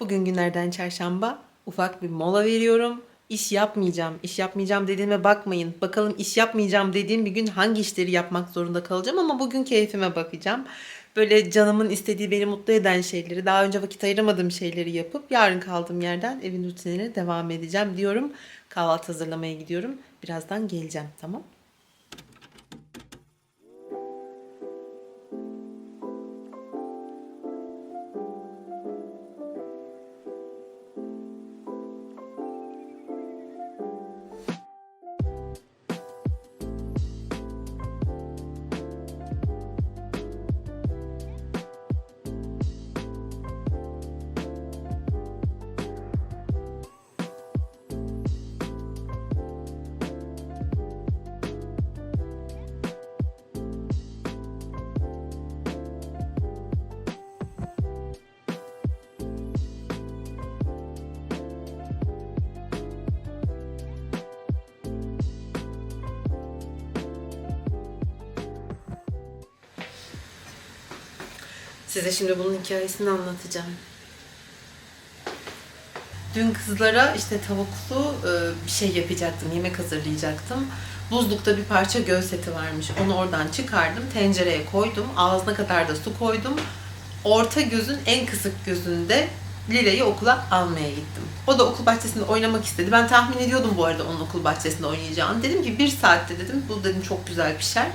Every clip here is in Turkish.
Bugün günlerden çarşamba. Ufak bir mola veriyorum. İş yapmayacağım. İş yapmayacağım dediğime bakmayın. Bakalım iş yapmayacağım dediğim bir gün hangi işleri yapmak zorunda kalacağım ama bugün keyfime bakacağım. Böyle canımın istediği, beni mutlu eden şeyleri, daha önce vakit ayıramadığım şeyleri yapıp yarın kaldığım yerden evin rutinine devam edeceğim diyorum. Kahvaltı hazırlamaya gidiyorum. Birazdan geleceğim, tamam? Size şimdi bunun hikayesini anlatacağım. Dün kızlara işte tavuklu e, bir şey yapacaktım, yemek hazırlayacaktım. Buzlukta bir parça göğüs eti varmış. Onu oradan çıkardım, tencereye koydum. Ağzına kadar da su koydum. Orta gözün en kısık gözünde Lile'yi okula almaya gittim. O da okul bahçesinde oynamak istedi. Ben tahmin ediyordum bu arada onun okul bahçesinde oynayacağını. Dedim ki bir saatte dedim bu dedim çok güzel pişer.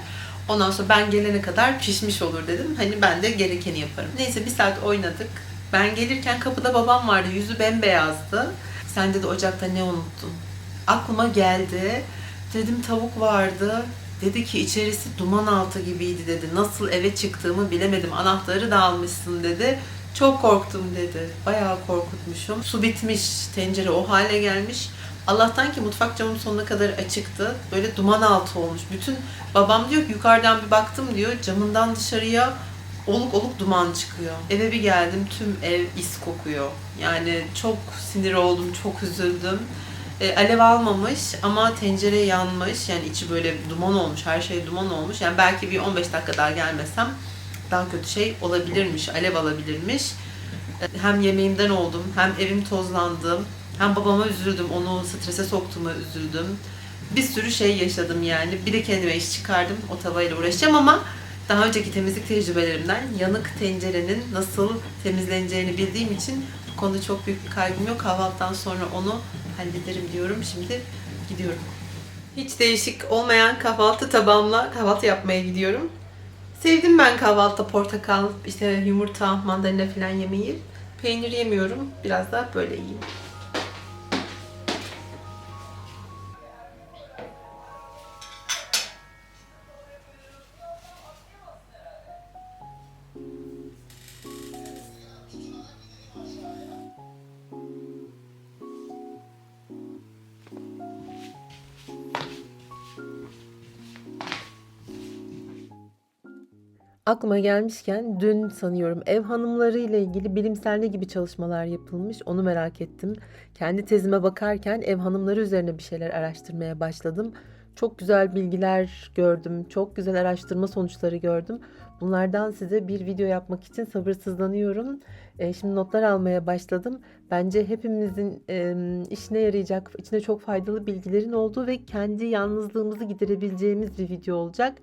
Ondan sonra ben gelene kadar pişmiş olur dedim. Hani ben de gerekeni yaparım. Neyse bir saat oynadık. Ben gelirken kapıda babam vardı. Yüzü bembeyazdı. Sen dedi ocakta ne unuttun? Aklıma geldi. Dedim tavuk vardı. Dedi ki içerisi duman altı gibiydi dedi. Nasıl eve çıktığımı bilemedim. Anahtarı da almışsın dedi. Çok korktum dedi. Bayağı korkutmuşum. Su bitmiş. Tencere o hale gelmiş. Allah'tan ki mutfak camım sonuna kadar açıktı. Böyle duman altı olmuş. Bütün babam diyor ki yukarıdan bir baktım diyor. Camından dışarıya oluk oluk duman çıkıyor. Eve bir geldim tüm ev is kokuyor. Yani çok sinir oldum, çok üzüldüm. E, alev almamış ama tencere yanmış. Yani içi böyle duman olmuş, her şey duman olmuş. Yani belki bir 15 dakika daha gelmesem daha kötü şey olabilirmiş, alev alabilirmiş. E, Hem yemeğimden oldum, hem evim tozlandı, hem babama üzüldüm, onu strese soktuğuma üzüldüm. Bir sürü şey yaşadım yani. Bir de kendime iş çıkardım, o tavayla uğraşacağım ama daha önceki temizlik tecrübelerimden yanık tencerenin nasıl temizleneceğini bildiğim için bu konuda çok büyük bir kaygım yok. Kahvaltıdan sonra onu hallederim diyorum. Şimdi gidiyorum. Hiç değişik olmayan kahvaltı tabağımla kahvaltı yapmaya gidiyorum. Sevdim ben kahvaltıda portakal, işte yumurta, mandalina falan yemeyi. Peynir yemiyorum. Biraz da böyle yiyeyim. Aklıma gelmişken dün sanıyorum ev hanımları ile ilgili bilimsel ne gibi çalışmalar yapılmış onu merak ettim. Kendi tezime bakarken ev hanımları üzerine bir şeyler araştırmaya başladım. Çok güzel bilgiler gördüm, çok güzel araştırma sonuçları gördüm. Bunlardan size bir video yapmak için sabırsızlanıyorum. E, şimdi notlar almaya başladım. Bence hepimizin e, işine yarayacak, içine çok faydalı bilgilerin olduğu ve kendi yalnızlığımızı giderebileceğimiz bir video olacak.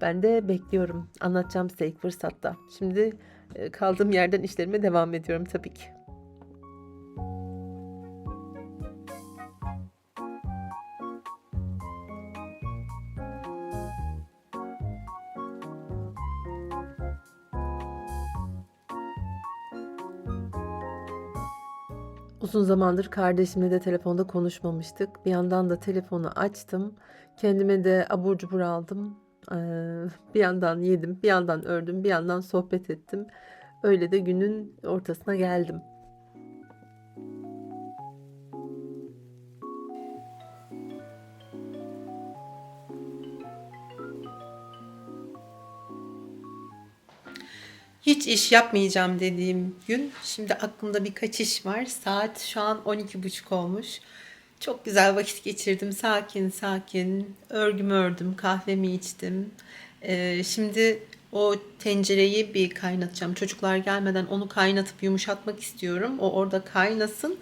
Ben de bekliyorum. Anlatacağım size ilk fırsatta. Şimdi e, kaldığım yerden işlerime devam ediyorum tabii ki. Uzun zamandır kardeşimle de telefonda konuşmamıştık. Bir yandan da telefonu açtım. Kendime de abur cubur aldım. Ee, bir yandan yedim, bir yandan ördüm, bir yandan sohbet ettim. Öyle de günün ortasına geldim. Hiç iş yapmayacağım dediğim gün. Şimdi aklımda birkaç iş var. Saat şu an 12.30 olmuş. Çok güzel vakit geçirdim. Sakin sakin. Örgümü ördüm, kahvemi içtim. Ee, şimdi O tencereyi bir kaynatacağım. Çocuklar gelmeden onu kaynatıp yumuşatmak istiyorum. O orada kaynasın.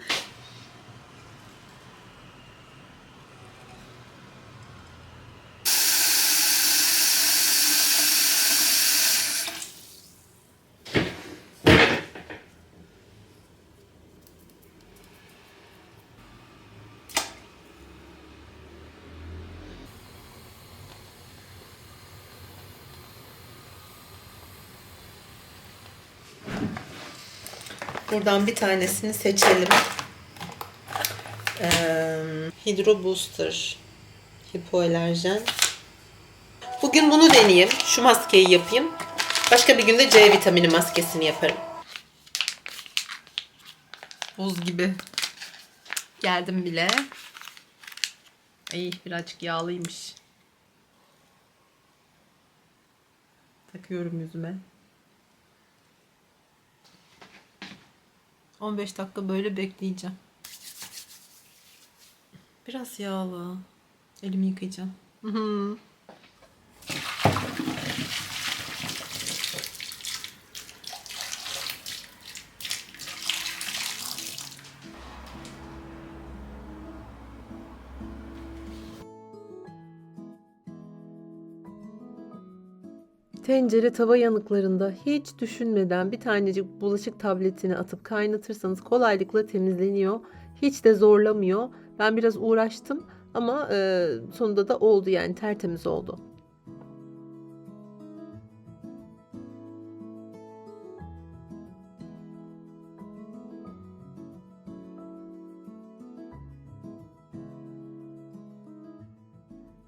Buradan bir tanesini seçelim. Ee, Hydro Booster hipoalerjen. Bugün bunu deneyeyim. Şu maskeyi yapayım. Başka bir günde C vitamini maskesini yaparım. Buz gibi. Geldim bile. Ay birazcık yağlıymış. Takıyorum yüzüme. 15 dakika böyle bekleyeceğim. Biraz yağlı. Elimi yıkayacağım. Hı hı. Tencere tava yanıklarında hiç düşünmeden bir tanecik bulaşık tabletini atıp kaynatırsanız kolaylıkla temizleniyor. Hiç de zorlamıyor. Ben biraz uğraştım ama e, sonunda da oldu yani tertemiz oldu.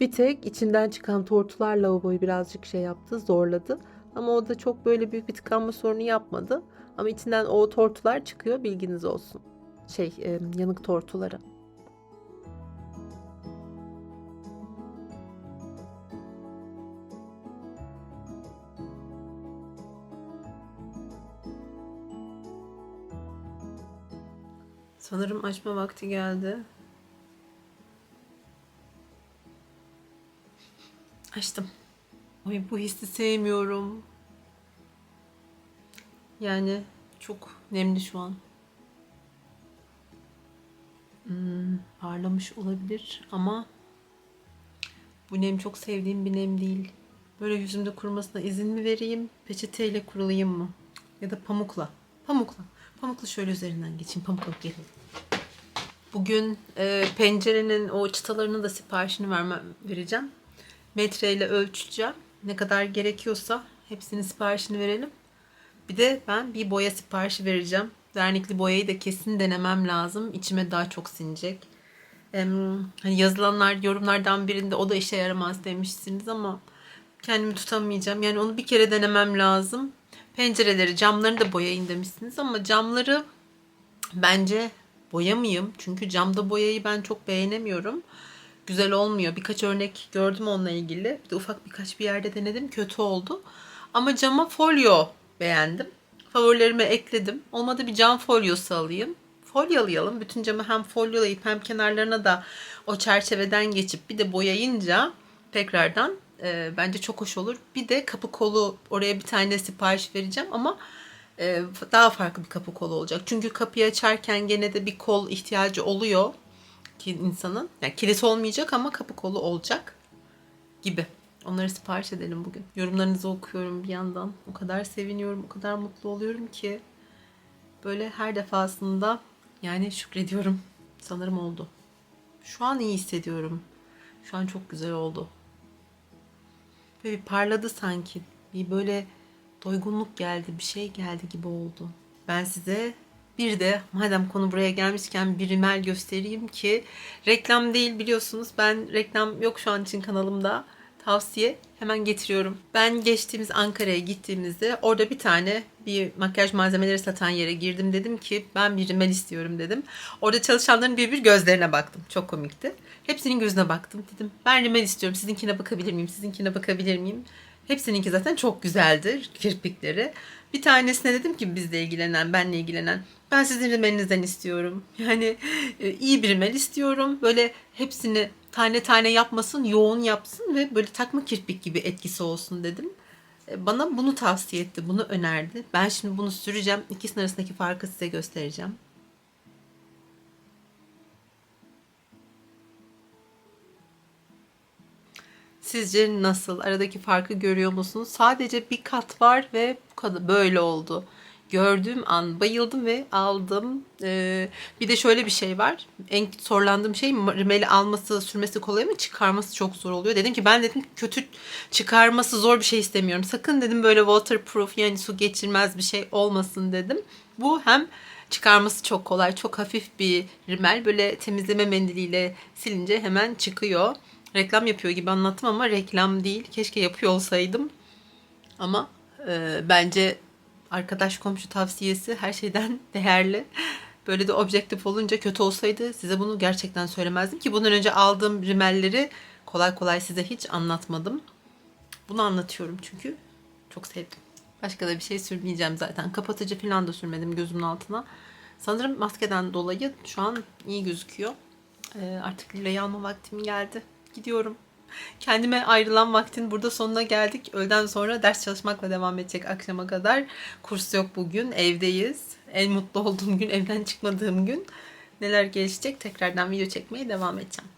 Bir tek içinden çıkan tortular lavaboyu birazcık şey yaptı, zorladı. Ama o da çok böyle büyük bir tıkanma sorunu yapmadı. Ama içinden o tortular çıkıyor, bilginiz olsun. Şey, e, yanık tortuları. Sanırım açma vakti geldi. Açtım. Ay bu hissi sevmiyorum. Yani çok nemli şu an. Hmm, parlamış olabilir ama bu nem çok sevdiğim bir nem değil. Böyle yüzümde kurumasına izin mi vereyim? Peçeteyle kurulayım mı? Ya da pamukla. Pamukla. Pamukla şöyle üzerinden geçeyim. Pamukla gelin. Bugün e, pencerenin o çıtalarının da siparişini vermem, vereceğim metreyle ölçeceğim. Ne kadar gerekiyorsa hepsinin siparişini verelim. Bir de ben bir boya siparişi vereceğim. Vernikli boyayı da kesin denemem lazım. İçime daha çok sinecek. Hani yazılanlar yorumlardan birinde o da işe yaramaz demişsiniz ama kendimi tutamayacağım. Yani onu bir kere denemem lazım. Pencereleri, camlarını da boyayın demişsiniz ama camları bence boyamayayım. Çünkü camda boyayı ben çok beğenemiyorum güzel olmuyor. Birkaç örnek gördüm onunla ilgili. Bir de ufak birkaç bir yerde denedim. Kötü oldu. Ama cama folyo beğendim. Favorilerime ekledim. Olmadı bir cam folyosu alayım. Folyolayalım. Bütün camı hem folyolayıp hem kenarlarına da o çerçeveden geçip bir de boyayınca tekrardan e, bence çok hoş olur. Bir de kapı kolu oraya bir tane sipariş vereceğim ama e, daha farklı bir kapı kolu olacak. Çünkü kapıyı açarken gene de bir kol ihtiyacı oluyor insanın. Yani kilit olmayacak ama kapı kolu olacak gibi. Onları sipariş edelim bugün. Yorumlarınızı okuyorum bir yandan. O kadar seviniyorum, o kadar mutlu oluyorum ki böyle her defasında yani şükrediyorum. Sanırım oldu. Şu an iyi hissediyorum. Şu an çok güzel oldu. Böyle bir parladı sanki. Bir böyle doygunluk geldi, bir şey geldi gibi oldu. Ben size bir de madem konu buraya gelmişken bir rimel göstereyim ki reklam değil biliyorsunuz. Ben reklam yok şu an için kanalımda. Tavsiye hemen getiriyorum. Ben geçtiğimiz Ankara'ya gittiğimizde orada bir tane bir makyaj malzemeleri satan yere girdim. Dedim ki ben bir rimel istiyorum dedim. Orada çalışanların bir bir gözlerine baktım. Çok komikti. Hepsinin gözüne baktım. Dedim ben rimel istiyorum. Sizinkine bakabilir miyim? Sizinkine bakabilir miyim? Hepsininki zaten çok güzeldir kirpikleri. Bir tanesine dedim ki bizle ilgilenen, benle ilgilenen ben sizin rimelinizden istiyorum. Yani e, iyi bir rimel istiyorum. Böyle hepsini tane tane yapmasın, yoğun yapsın ve böyle takma kirpik gibi etkisi olsun dedim. e, bana bunu tavsiye etti, bunu önerdi. Ben şimdi bunu süreceğim. İkisinin arasındaki farkı size göstereceğim. Sizce nasıl? Aradaki farkı görüyor musunuz? Sadece bir kat var ve bu kadar böyle oldu. Gördüğüm an bayıldım ve aldım. Ee, bir de şöyle bir şey var. En sorulandığım şey rimeli alması, sürmesi kolay mı? Çıkarması çok zor oluyor. Dedim ki ben dedim kötü çıkarması zor bir şey istemiyorum. Sakın dedim böyle waterproof yani su geçirmez bir şey olmasın dedim. Bu hem çıkarması çok kolay, çok hafif bir rimel. Böyle temizleme mendiliyle silince hemen çıkıyor. Reklam yapıyor gibi anlattım ama reklam değil. Keşke yapıyor olsaydım. Ama e, bence arkadaş komşu tavsiyesi her şeyden değerli. Böyle de objektif olunca kötü olsaydı size bunu gerçekten söylemezdim ki bundan önce aldığım rimelleri kolay kolay size hiç anlatmadım. Bunu anlatıyorum çünkü çok sevdim. Başka da bir şey sürmeyeceğim zaten. Kapatıcı falan da sürmedim gözümün altına. Sanırım maskeden dolayı şu an iyi gözüküyor. Ee, artık Lila'yı alma vaktim geldi. Gidiyorum. Kendime ayrılan vaktin burada sonuna geldik. Öğleden sonra ders çalışmakla devam edecek akşama kadar. Kurs yok bugün. Evdeyiz. En mutlu olduğum gün, evden çıkmadığım gün. Neler gelişecek tekrardan video çekmeye devam edeceğim.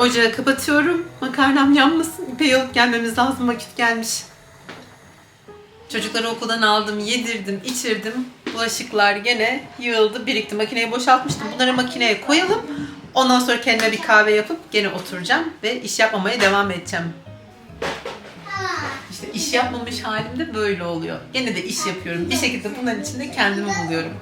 Ocağı kapatıyorum. Makarnam yanmasın. İpeyi alıp gelmemiz lazım. Vakit gelmiş. Çocukları okuldan aldım, yedirdim, içirdim. Bulaşıklar gene yığıldı, birikti. Makineyi boşaltmıştım. Bunları makineye koyalım. Ondan sonra kendime bir kahve yapıp gene oturacağım ve iş yapmamaya devam edeceğim. İşte iş yapmamış halimde böyle oluyor. Gene de iş yapıyorum. Bir şekilde bunların içinde kendimi buluyorum.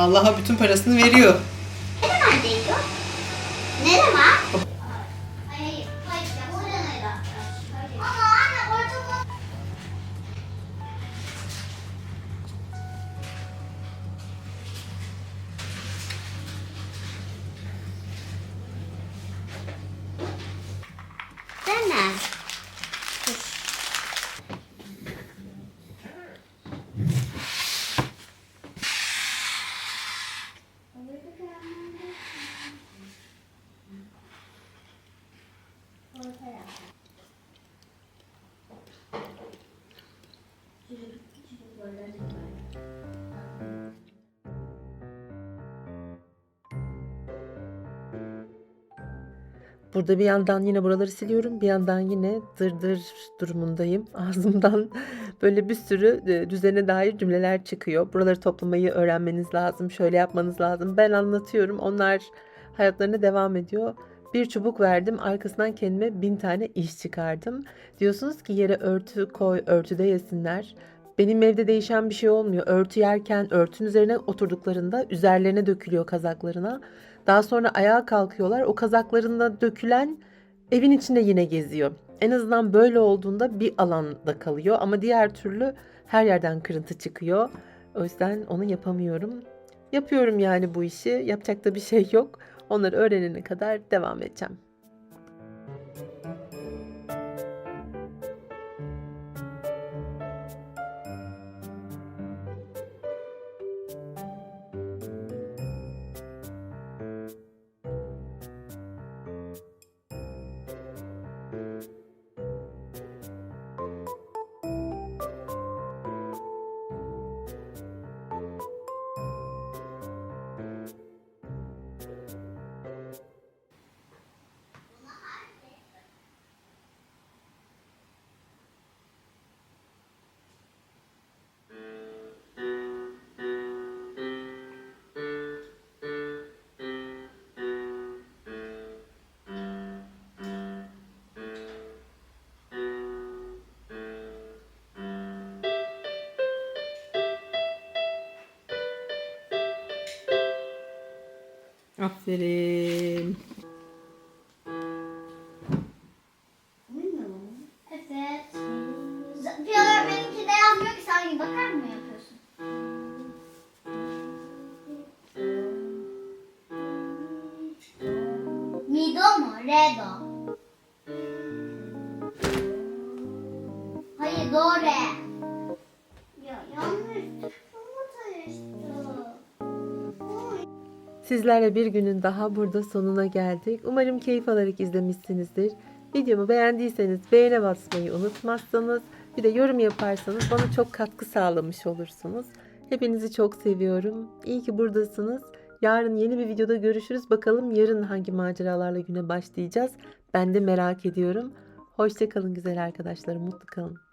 Vallahi bütün parasını veriyor. Neredeydi o? Nere var? Hayır, Burada bir yandan yine buraları siliyorum. Bir yandan yine dırdır durumundayım. Ağzımdan böyle bir sürü e, düzene dair cümleler çıkıyor. Buraları toplamayı öğrenmeniz lazım. Şöyle yapmanız lazım. Ben anlatıyorum. Onlar hayatlarına devam ediyor. Bir çubuk verdim. Arkasından kendime bin tane iş çıkardım. Diyorsunuz ki yere örtü koy, örtüde yesinler. Benim evde değişen bir şey olmuyor. Örtü yerken örtünün üzerine oturduklarında üzerlerine dökülüyor kazaklarına. Daha sonra ayağa kalkıyorlar. O kazaklarında dökülen evin içinde yine geziyor. En azından böyle olduğunda bir alanda kalıyor ama diğer türlü her yerden kırıntı çıkıyor. O yüzden onu yapamıyorum. Yapıyorum yani bu işi. Yapacak da bir şey yok. Onları öğrenene kadar devam edeceğim. Aferin. Evet. Piyolar benimki de bakar mı yapıyorsun? Mi do. Sizlerle bir günün daha burada sonuna geldik. Umarım keyif alarak izlemişsinizdir. Videomu beğendiyseniz beğene basmayı unutmazsanız bir de yorum yaparsanız bana çok katkı sağlamış olursunuz. Hepinizi çok seviyorum. İyi ki buradasınız. Yarın yeni bir videoda görüşürüz. Bakalım yarın hangi maceralarla güne başlayacağız. Ben de merak ediyorum. Hoşçakalın güzel arkadaşlarım. Mutlu kalın.